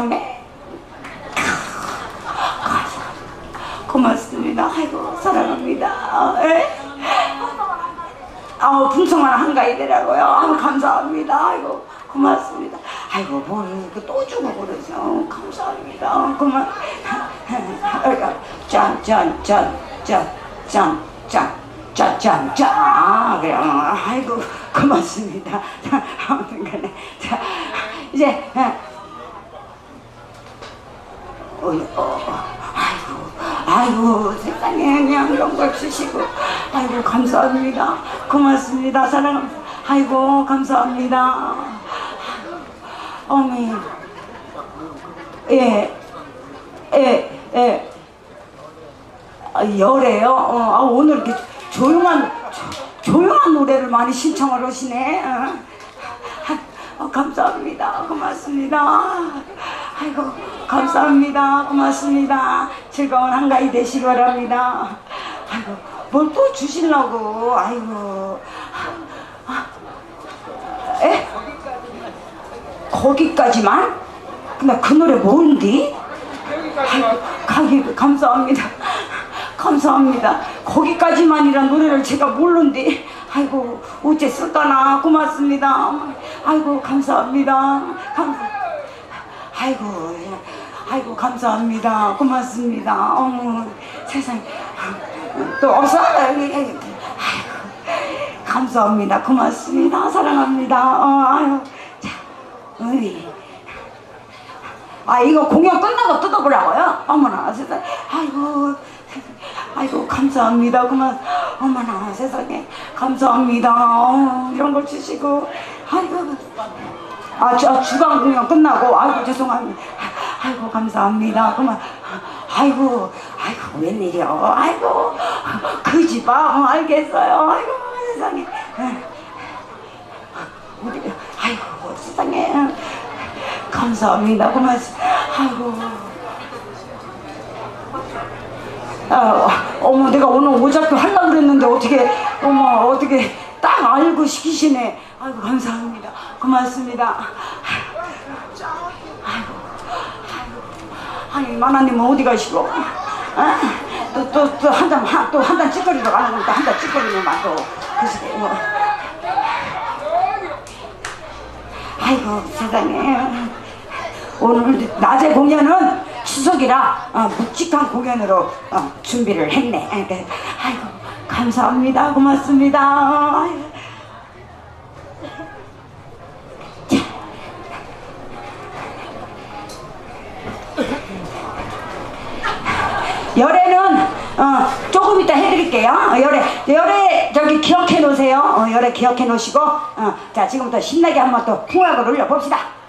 형네? 고맙습니다. 아이고 사랑합니다. 에? 아, 풍성한 한가위 되라고요. 아, 감사합니다. 아이고 고맙습니다. 아이고 뭘또 주고 그러죠. 감사합니다. 어, 고마. 짠짠짠짠짠짠 짠짠짠 아, 그래 어, 아이고 고맙습니다. 아무튼간에 자 이제. 예. 어, 아이고, 아이고, 세상에 그냥 이런 걸 주시고, 아이고, 감사합니다. 고맙습니다. 사랑합니다. 아이고, 감사합니다. 어머니, 예, 예, 예. 아, 열애요? 어, 아, 오늘 이렇게 조용한, 조, 조용한 노래를 많이 신청을 하시네. 어. 어, 감사합니다. 고맙습니다. 아이고, 감사합니다. 고맙습니다. 즐거운 한가위 되시기 바랍니다. 아이고, 뭘 또 주시려고. 아이고. 아, 에? 거기까지만? 근데 그 노래 뭔디? 가기 감사합니다. 감사합니다. 거기까지만이란 노래를 제가 모르는데, 아이고, 어째 쓸까나. 고맙습니다. 아이고, 감사합니다. 감사, 아이고, 아이고, 감사합니다. 고맙습니다. 어머, 세상에. 또 없어? 아이고, 감사합니다. 고맙습니다. 사랑합니다. 어, 아유, 자, 어이. 아 이거 공연 끝나고 뜯어보라고요? 어머나 세상에 아이고 아이고 감사합니다 그만 어머나 세상에 감사합니다 어, 이런 걸 주시고 아이고 아, 저 주방 공연 끝나고 아이고 죄송합니다. 아이고 감사합니다. 그만. 아이고 아이고 웬일이야. 아이고 그 집아 어, 알겠어요. 아이고 세상에. 아이고 세상에. 감사합니다. 고맙습니다. 아이고. 아, 어머, 내가 오늘 오작교 하려고 그랬는데 어떻게, 어머, 어떻게 딱 알고 시키시네. 아이고, 감사합니다. 고맙습니다. 아이고, 아이고, 아니, 마나님은 어디 가시고? 아? 또, 또, 또, 한 잔, 한, 또, 한잔 찌꺼리로 가는 거니까 한잔 찌꺼리로만 또, 그시 뭐. 아이고, 세상에. 오늘 낮에 공연은 추석이라 어, 묵직한 공연으로 어, 준비를 했네. 그러니까, 아이고 감사합니다. 고맙습니다. 열애는 어, 조금 이따 해드릴게요. 어, 열애, 열애 저기 기억해 놓으세요. 어, 열애 기억해 놓으시고, 어, 자 지금부터 신나게 한번 또 풍악을 올려 봅시다.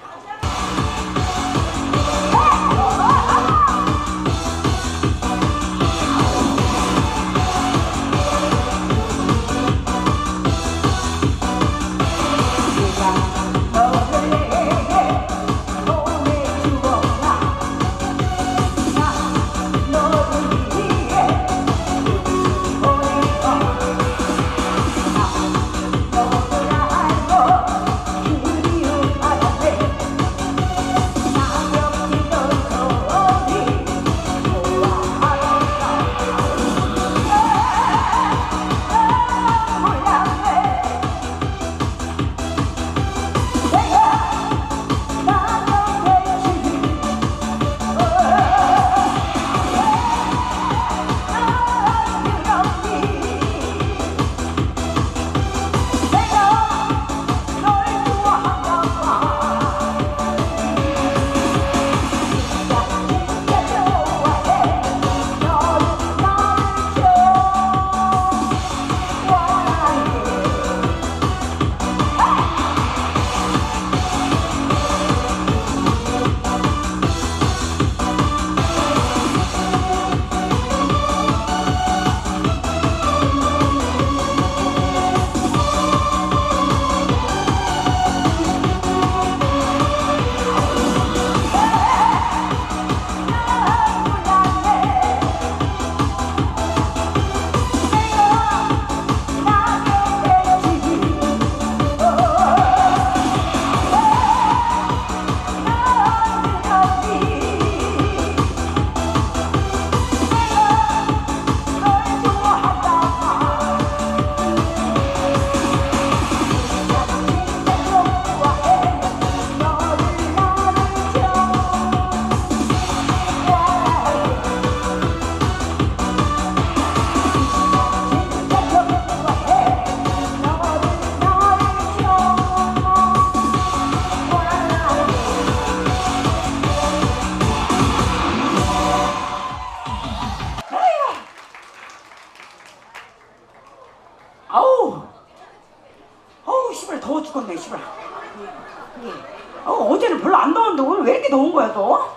어, 어제는 별로 안 더웠는데 오늘 왜 이렇게 더운 거야 또?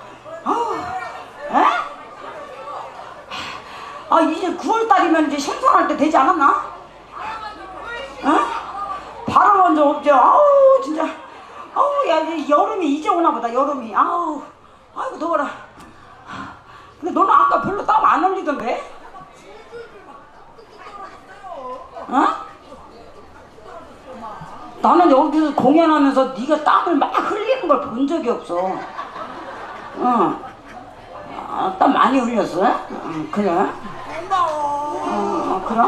아우, 에? 아 이제 9월 달이면 이제 생선할 때 되지 않았나? 어? 바람 먼저 없죠. 아우 진짜. 아우 야 이제 여름이 이제 오나 보다 여름이. 아우 아이고 더워라. 근데 너는 아까 별로 땀 안 흘리던데? 어? 나는 여기서 공연하면서 네가 땀을 막 흘리는 걸 본 적이 없어. 어. 아, 땀 많이 흘렸어? 응, 그래? 어, 그래?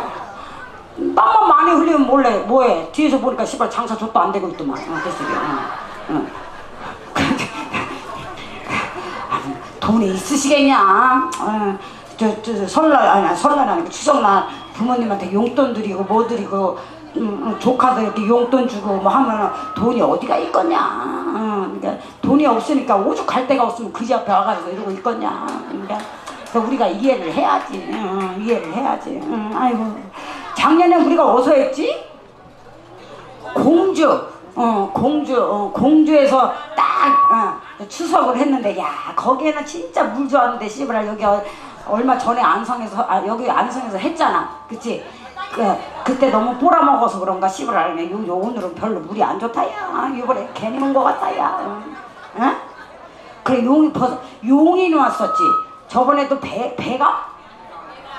땀만 많이 흘리면 몰래 뭐해? 뒤에서 보니까 씨발 장사 족도 안 되고 있더만. 어, 그 소리야. 어, 어. 돈이 있으시겠냐? 어, 저, 저, 저 설날 아니 설날 아니고 추석날 부모님한테 용돈 드리고 뭐 드리고 음, 음, 조카들 이렇게 용돈 주고 뭐 하면 돈이 어디가 있겠냐? 어, 그러니까 돈이 없으니까 오죽할 데가 없으면 그지 앞에 와가지고 이러고 있겠냐? 그러니까 그래서 우리가 이해를 해야지. 어, 이해를 해야지. 어, 아이고 작년에 우리가 어디서 했지? 공주, 어, 공주, 어, 공주에서 딱 어, 추석을 했는데, 야 거기에는 진짜 물 좋았는데 씨발 여기 어, 얼마 전에 안성에서 아 여기 안성에서 했잖아, 그치? 그 그때 너무 빨아먹어서 그런가 씨발 요, 요 오늘은 별로 물이 안 좋다 야. 이번에 괜히 온것 같다야. 응? 응? 그래 용이 벌써 용이 왔었지. 저번에도 배 배가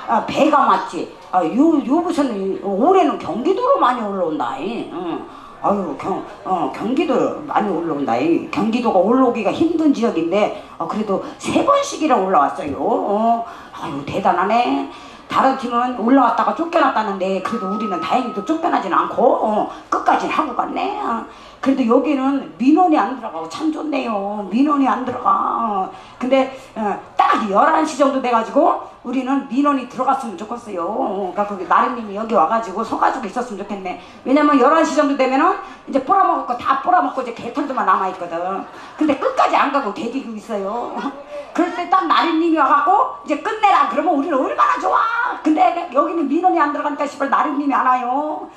아, 배가 맞지. 아, 요, 요 무슨, 올해는 경기도로 많이 올라온다. 이. 응. 아유, 경, 어, 경기도 많이 올라온다. 이. 경기도가 올라오기가 힘든 지역인데, 어, 그래도 세 번씩이나 올라왔어요. 어, 아유, 대단하네. 다른 팀은 올라왔다가 쫓겨났다는데, 그래도 우리는 다행히도 쫓겨나진 않고, 어, 끝까지 하고 갔네. 어. 그래도 여기는 민원이 안 들어가고 참 좋네요. 민원이 안 들어가. 어. 근데 어, 딱 11시 정도 돼가지고 우리는 민원이 들어갔으면 좋겠어요. 어, 그러니까 거기 나름님이 여기 와가지고 서가지고 있었으면 좋겠네. 왜냐면 11시 정도 되면은 이제 뿌라먹을 거 다 뿌라먹고 이제 개털들만 남아있거든. 근데 끝까지 안 가고 대기고 있어요. 그럴 때 딱 나름님이 와갖고 이제 끝내라. 그러면 우리는 얼마나 좋아. 근데 여기는 민원이 안 들어가니까 씨발 나름님이 안 와요.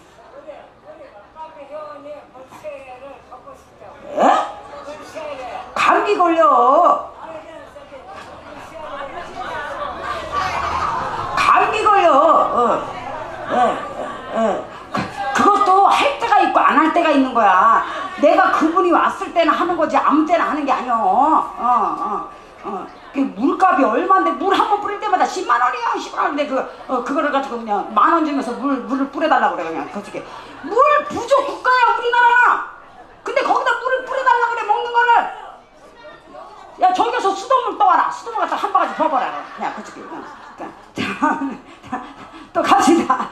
예? 감기 걸려. 값이 얼마인데 물 한 번 뿌릴 때마다 10만 원이야, 10만 원인데 그 어, 그거를 가지고 그냥 만 원 주면서 물 물을 뿌려달라고 그래 그냥 그저께 물 부족 국가야 우리나라. 근데 거기다 물을 뿌려달라고 그래 먹는 거를. 야 저기서 수돗물 떠와라 수돗물 갖다 한 바가지 부어버려 그냥 그쪽에 그냥. 그냥. 또 갑시다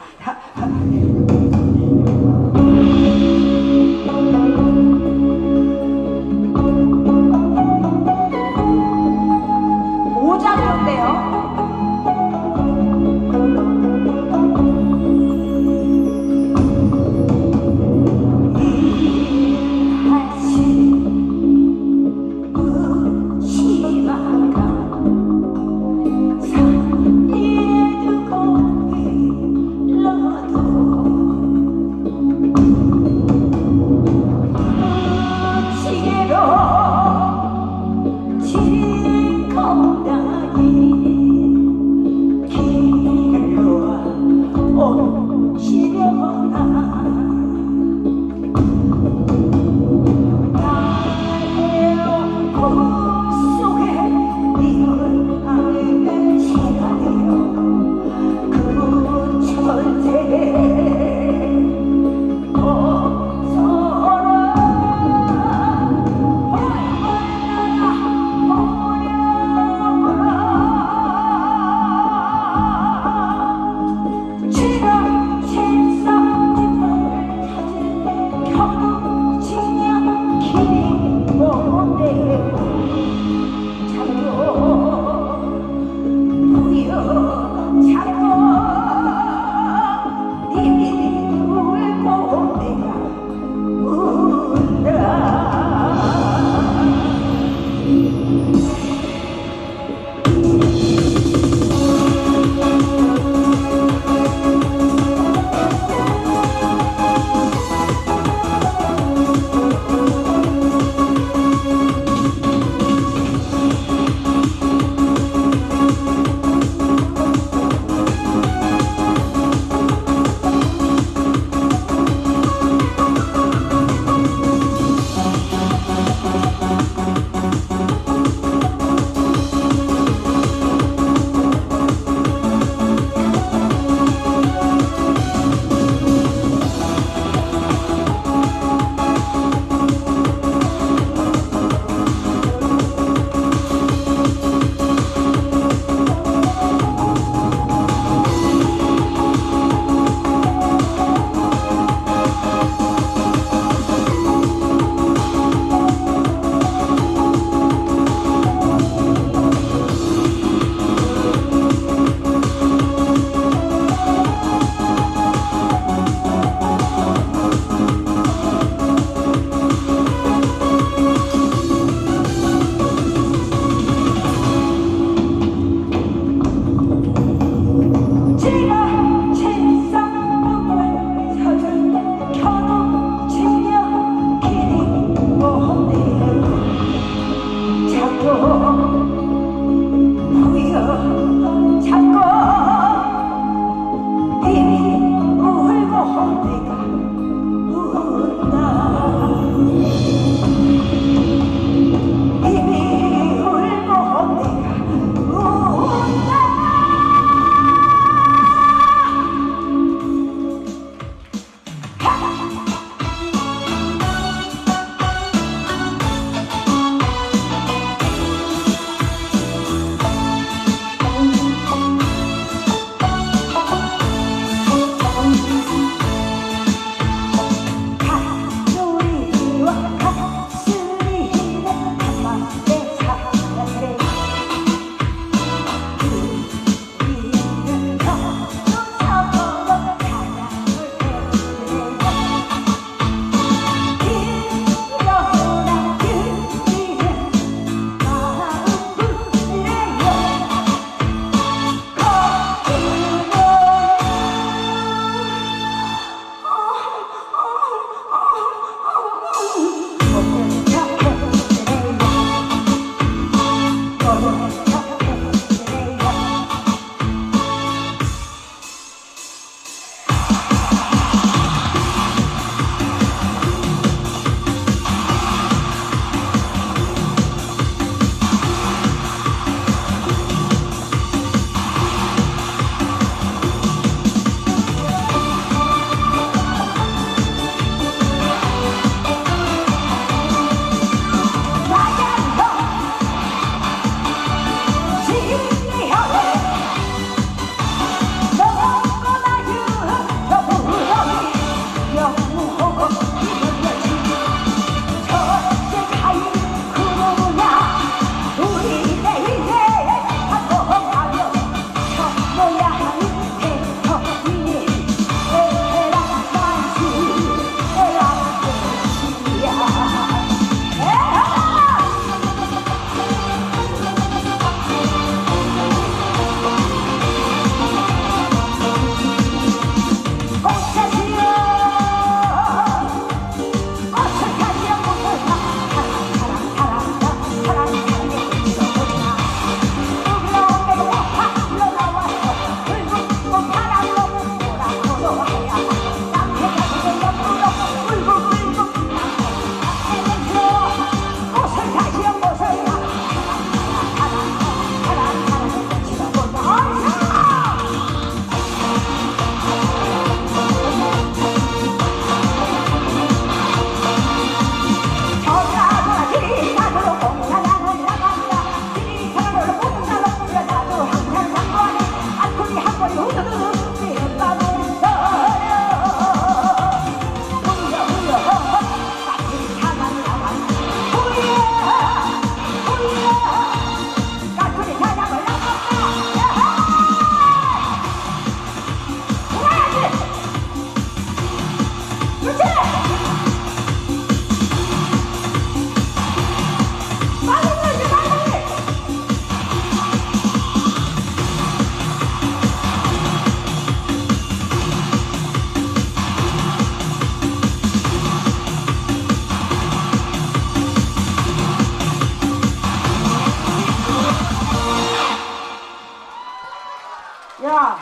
야.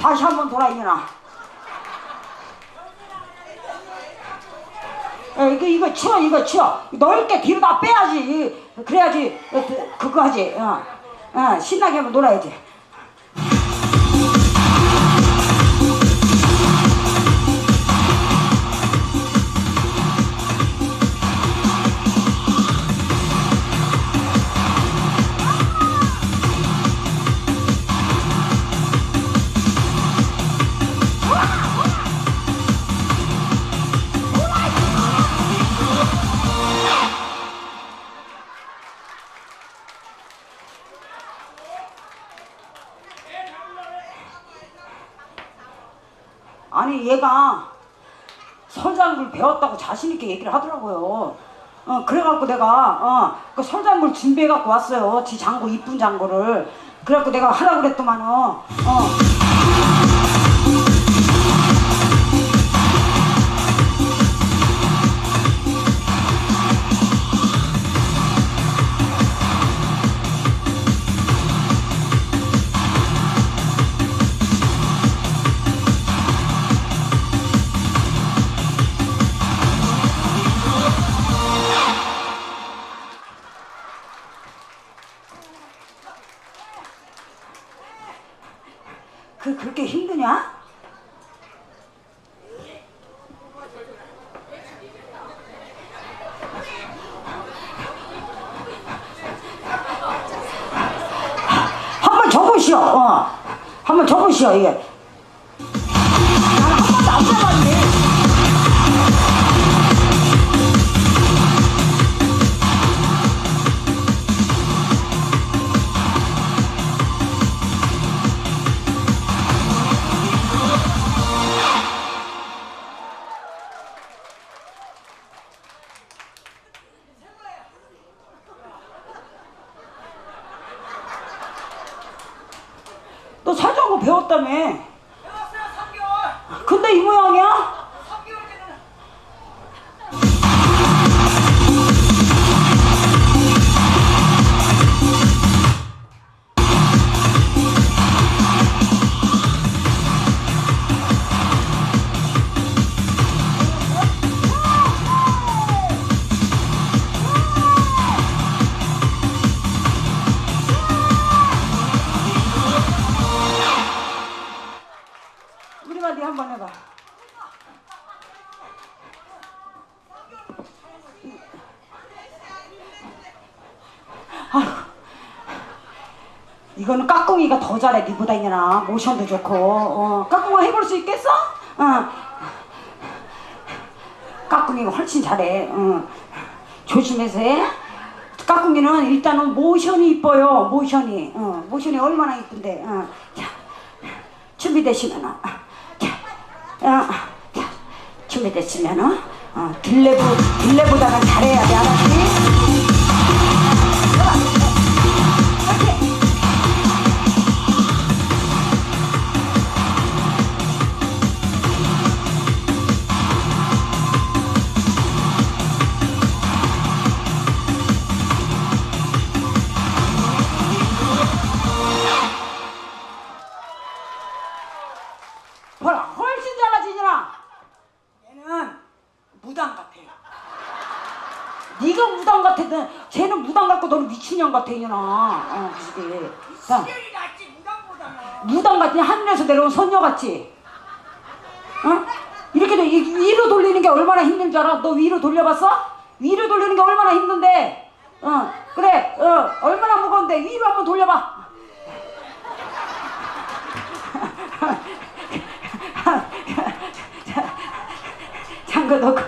다시 한번 돌아 이나 이거 이거 치워 이거 치워. 넓게 뒤로 다 빼야지. 그래야지 그, 그거 하지. 어, 어, 신나게 한번 놀아야지. 아니 얘가 설장굴 배웠다고 자신 있게 얘기를 하더라고요. 어 그래갖고 내가 어 그 설장굴 준비해갖고 왔어요. 지 장고 이쁜 장고를. 그래갖고 내가 하라 그랬더만은 어. 잘해 니보다 이나 모션도 좋고 어, 까꿍아 해볼 수 있겠어? 어. 까꿍이가 훨씬 잘해 어. 조심해서 해 까꿍이는 일단은 모션이 이뻐요 모션이 어, 모션이 얼마나 이쁜데 어. 자, 준비되시면은 자, 어, 자, 준비됐으면은 어, 딜레보다는 잘해야 돼 알았지? 네가 무당 같거든 쟤는 무당 같고 너는 미친년 같아 이년아 어 그게 야, 시련이 낫지 무당보다는 무당 같니 하늘에서 내려온 소녀 같지 어? 이렇게 돼. 이- 위로 돌리는 게 얼마나 힘든 줄 알아? 너 위로 돌려봤어? 위로 돌리는 게 얼마나 힘든데 어 그래 어 얼마나 무거운데 위로 한번 돌려봐 장거 넣고